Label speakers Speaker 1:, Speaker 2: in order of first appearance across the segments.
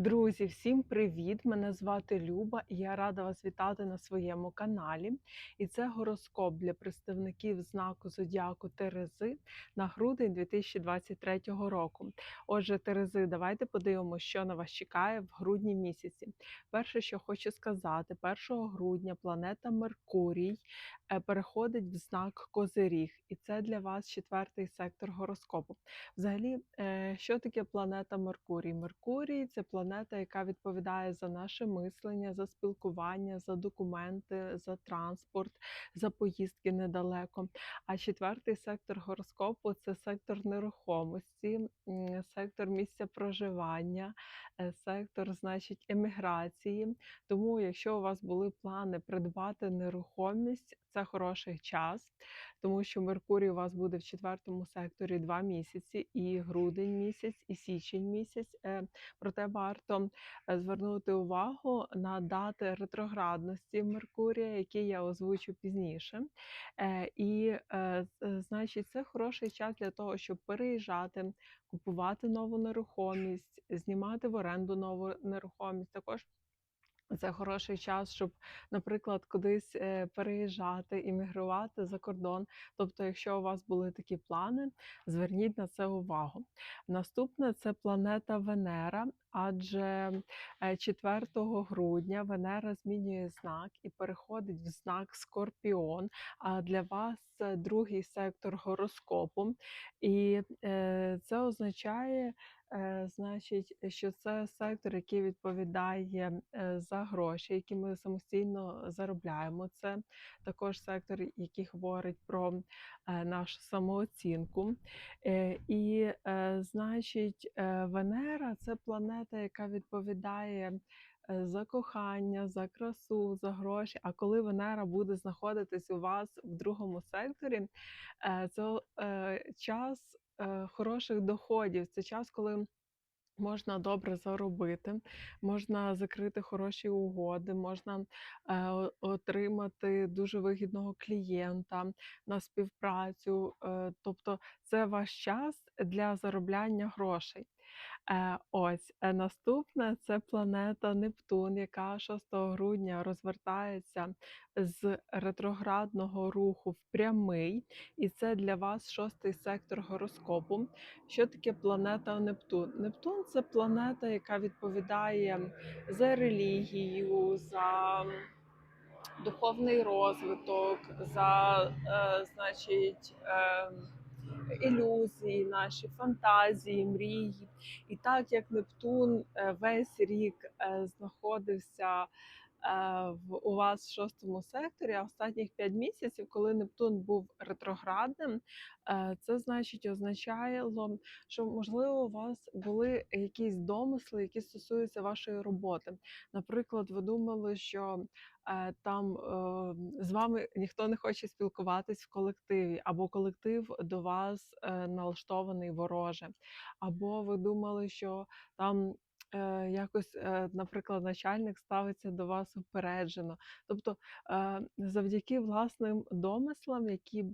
Speaker 1: Друзі, всім привіт! Мене звати Люба, і я рада вас вітати на своєму каналі. І це гороскоп для представників знаку Зодіаку Терези на грудень 2023 року. Отже, Терези, давайте подивимося, що на вас чекає в грудні місяці. Перше, що хочу сказати, 1 грудня планета Меркурій е, переходить в знак Козиріг, і це для вас четвертий сектор гороскопу. Взагалі, е, що таке планета Меркурій? Меркурій це планета, яка відповідає за наше мислення, за спілкування, за документи, за транспорт, за поїздки недалеко. А четвертий сектор гороскопу це сектор нерухомості, сектор місця проживання, е, сектор, значить, еміграції. Тому, якщо у вас були плани придбати нерухомість, це хороший час, тому що Меркурій у вас буде в четвертому секторі два місяці, і грудень місяць, і січень місяць. Е, Проте варто е, звернути увагу на дати ретроградності Меркурія, які я озвучу пізніше. Е, І, значить, це хороший час для того, щоб переїжджати, купувати нову нерухомість, знімати в оренду нову нерухомість. Також це хороший час, щоб, наприклад, кудись е, переїжджати, іммігрувати за кордон. Тобто, якщо у вас були такі плани, зверніть на це увагу. Наступне це планета Венера, адже е, 4 грудня Венера змінює знак і переходить в знак Скорпіон. А для вас це другий сектор гороскопу. І е, це означає, Е, значить, що це сектор, який відповідає е, за гроші, які ми самостійно заробляємо. Це також сектор, який говорить про е, нашу самооцінку. Е, І, е, значить, е, Венера це планета, яка відповідає. е, За кохання, за красу, за гроші. А коли Венера буде знаходитись у вас в другому секторі, е, це е, час хороших доходів. Це час, коли можна добре заробити, можна закрити хороші угоди, можна е, отримати дуже вигідного клієнта на співпрацю. Е, тобто це ваш час для заробляння грошей. Е, ось е, наступне це планета Нептун, яка 6 грудня розвертається з ретроградного руху в прямий, і це для вас шостий сектор гороскопу. Що таке планета Нептун? Нептун це планета, яка відповідає за релігію, за духовний розвиток, за е, значить. Е, ілюзії, наші фантазії, мрії. І так як Нептун е, весь рік е, знаходився в у вас в шостому секторі, а останніх 5 місяців, коли Нептун був ретроградним, е, це значить означало, що можливо у вас були якісь домисли, які стосуються вашої роботи. Наприклад, ви думали, що е, там е, з вами ніхто не хоче спілкуватись в колективі, або колектив до вас е, налаштований вороже, або ви думали, що там. Е, Якось, е, наприклад, начальник ставиться до вас упереджено. Тобто, е, завдяки власним домислам, які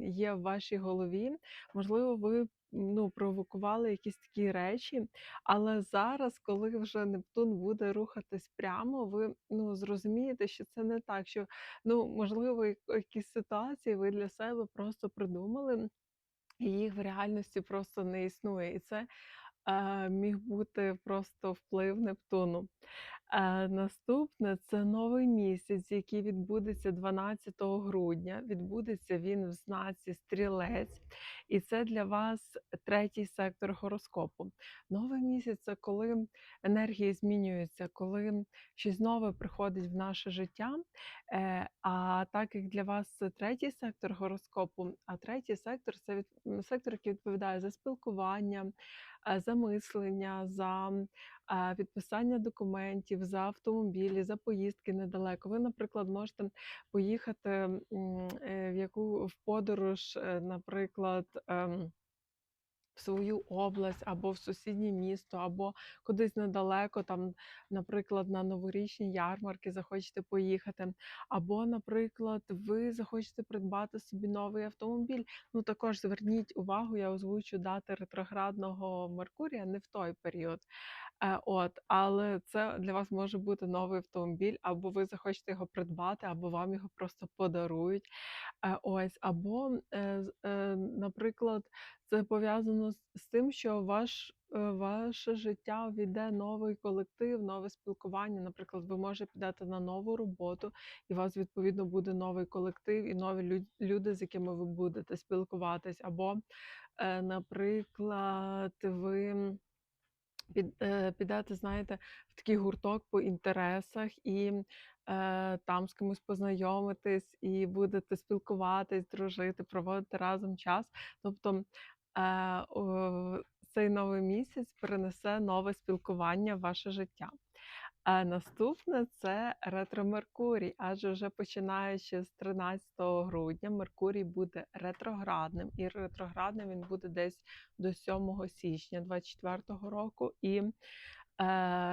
Speaker 1: є в вашій голові, можливо, ви ну, провокували якісь такі речі, але зараз, коли вже Нептун буде рухатись прямо, ви ну зрозумієте, що це не так. Що ну можливо, якісь ситуації ви для себе просто придумали, і їх в реальності просто не існує. І це міг бути просто вплив Нептуну. Наступне це новий місяць, який відбудеться 12 грудня. Відбудеться він в знаці стрілець, і це для вас третій сектор гороскопу. Новий місяць це коли енергії змінюються, коли щось нове приходить в наше життя. Е, а так як для вас це третій сектор гороскопу, а третій сектор це від, сектор, який відповідає за спілкування, е, за підписання документів, за автомобілі, за поїздки недалеко. Ви, наприклад, можете поїхати е, в яку в подорож, е, наприклад. В свою область або в сусіднє місто, або кудись недалеко, там, наприклад, на новорічні ярмарки захочете поїхати, або, наприклад, ви захочете придбати собі новий автомобіль. Ну, також зверніть увагу, я озвучу дати ретроградного Меркурія не в той період. Е, от, але це для вас може бути новий автомобіль, або ви захочете його придбати, або вам його просто подарують. Е, ось, або, е, наприклад, це пов'язано з тим, що ваш е, ваше життя увійде новий колектив, нове спілкування. Наприклад, ви може підете на нову роботу, і у вас відповідно буде новий колектив і нові люд люди, з якими ви будете спілкуватись. Або, е, наприклад, ви під е, підете, знаєте, в такий гурток по інтересах і, е, там з кимось познайомитесь, і будете спілкуватись, дружити, проводити разом час. Тобто, цей новий місяць принесе нове спілкування в ваше життя. А наступне це ретро Меркурій, адже вже починаючи з 13 грудня Меркурій буде ретроградним, і ретроградним він буде десь до 7 січня 24 року. І Е,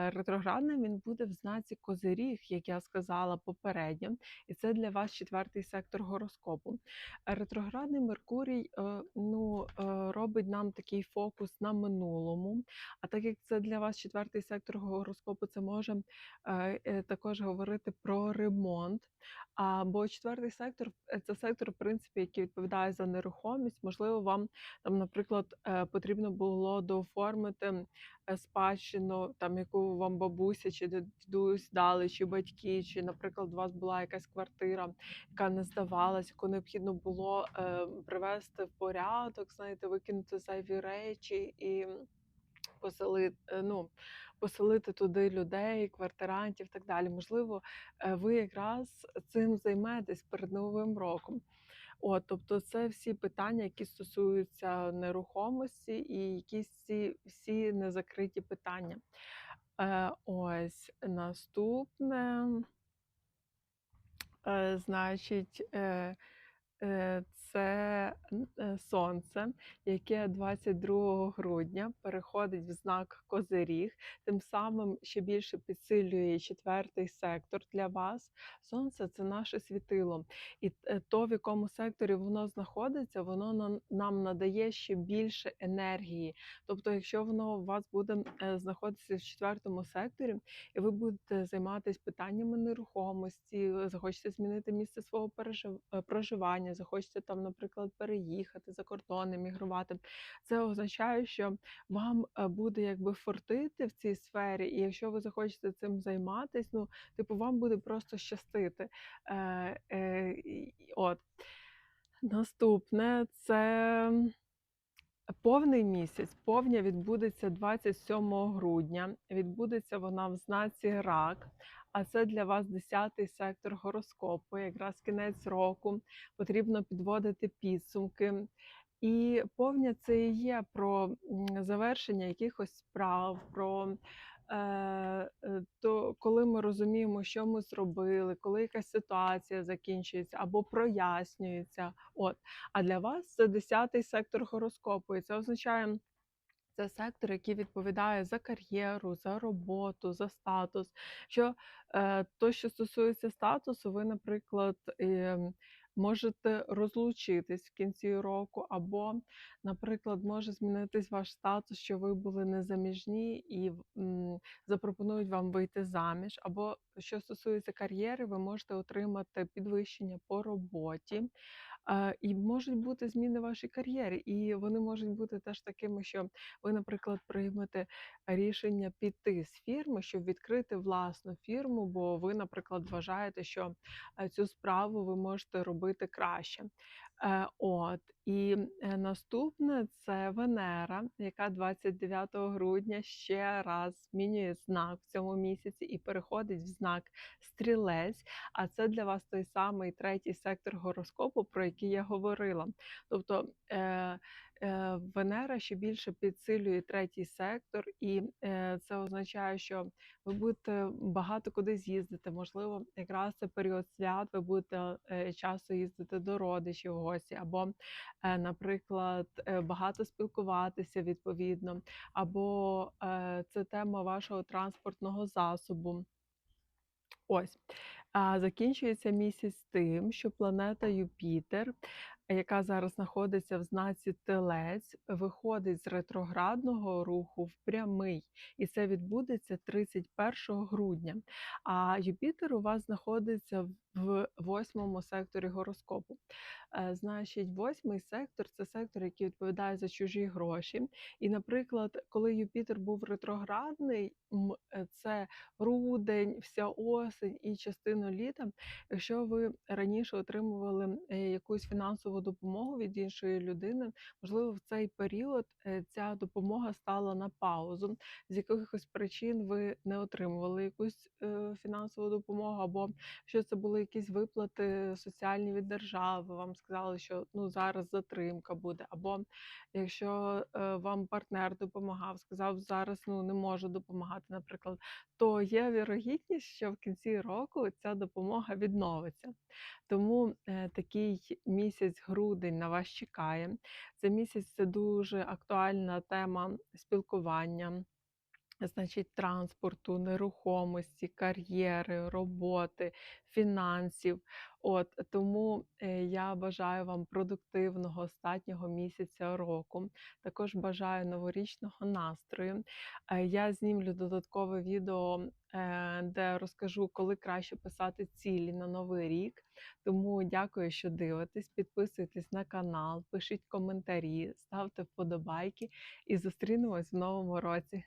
Speaker 1: ретроградним він буде в знаці Козиріг, як я сказала попередньо, і це для вас четвертий сектор гороскопу. Ретроградний Меркурій е, ну, е, робить нам такий фокус на минулому. А так як це для вас четвертий сектор гороскопу, це може також говорити про ремонт. Бо четвертий сектор це сектор, в принципі, який відповідає за нерухомість. Можливо, вам там, наприклад, потрібно було дооформити спадщину, там яку вам бабуся чи дідусь дали, чи батьки, чи, наприклад, у вас була якась квартира, яка не здавалась, яку необхідно було е, привести в порядок, знаєте, викинути зайві речі і поселити, е, ну, поселити туди людей, квартирантів і так далі. Можливо, е, ви якраз цим займетесь перед новим роком. От, тобто, це всі питання, які стосуються нерухомості, і якісь ці всі незакриті питання. Е, Ось наступне, е, значить, це е, сонце, яке 22 грудня переходить в знак Козиріг, тим самим ще більше підсилює четвертий сектор для вас. Сонце це наше світило. І е, то, в якому секторі воно знаходиться, воно нам надає ще більше енергії. Тобто, якщо воно у вас буде е, знаходитися в четвертому секторі, і ви будете займатися питаннями нерухомості, захочете змінити місце свого проживання, захочете там наприклад, переїхати за кордон, емігрувати. Це означає, що вам е, буде якби фортити в цій сфері, і якщо ви захочете цим займатися, ну, типу, вам буде просто щастити. Е, е, от. Наступне це. Повний місяць, повня відбудеться 27 грудня. Відбудеться вона в знаці рак, а це для вас 10-й сектор гороскопу, якраз кінець року. Потрібно підводити підсумки. І повня це і є про завершення якихось справ, про е, то, коли ми розуміємо, що ми зробили, коли якась ситуація закінчується або прояснюється. От. А для вас це 10-й сектор гороскопу, і це означає. Це сектор, який відповідає за кар'єру, за роботу, за статус. Що е, то, що стосується статусу, ви, наприклад, е, можете розлучитись в кінці року, або, наприклад, може змінитись ваш статус, що ви були незаміжні і м, запропонують вам вийти заміж. Або що стосується кар'єри, ви можете отримати підвищення по роботі. І можуть бути зміни в вашій кар'єрі, і вони можуть бути теж такими, що ви, наприклад, приймете рішення піти з фірми, щоб відкрити власну фірму, бо ви, наприклад, вважаєте, що е, цю справу ви можете робити краще. Е, от і е, наступне це Венера, яка 29 грудня ще раз змінює знак в цьому місяці і переходить в знак стрілець. А це для вас той самий третій сектор гороскопу, про який я говорила. Тобто е, Венера ще більше підсилює третій сектор, і е, це означає, що ви будете багато куди з'їздити. Можливо, якраз це період свят, ви будете е, часто їздити до родичів гості, або, е, наприклад, е, багато спілкуватися відповідно, або е, це тема вашого транспортного засобу. Ось. А закінчується місяць тим, що планета Юпітер, яка зараз знаходиться в знаці Телець, виходить з ретроградного руху в прямий, і це відбудеться 31 грудня. А Юпітер у вас знаходиться в восьмому секторі гороскопу. Е, Значить, восьмий сектор це сектор, який відповідає за чужі гроші. І, наприклад, коли Юпітер був ретроградний, е, це грудень, вся осень і частину літа. Якщо ви раніше отримували е, якусь фінансову допомогу від іншої людини, можливо, в цей період е, ця допомога стала на паузу. З якихось причин ви не отримували якусь е, фінансову допомогу, або що це були якісь виплати соціальні від держави. Вам сказали, що ну зараз затримка буде, або якщо е, вам партнер допомагав, сказав зараз ну не можу допомагати, наприклад то є вірогідність, що в кінці року ця допомога відновиться. Тому такий місяць грудень на вас чекає. Це місяць це дуже актуальна тема спілкування. Значить, транспорту, нерухомості, кар'єри, роботи, фінансів. От тому е, я бажаю вам продуктивного останнього місяця року. Також бажаю новорічного настрою. Е, Я знімлю додаткове відео, е, де розкажу, коли краще писати цілі на новий рік. Тому дякую, що дивитесь. Підписуйтесь на канал, пишіть коментарі, ставте вподобайки і зустрінемось в новому році.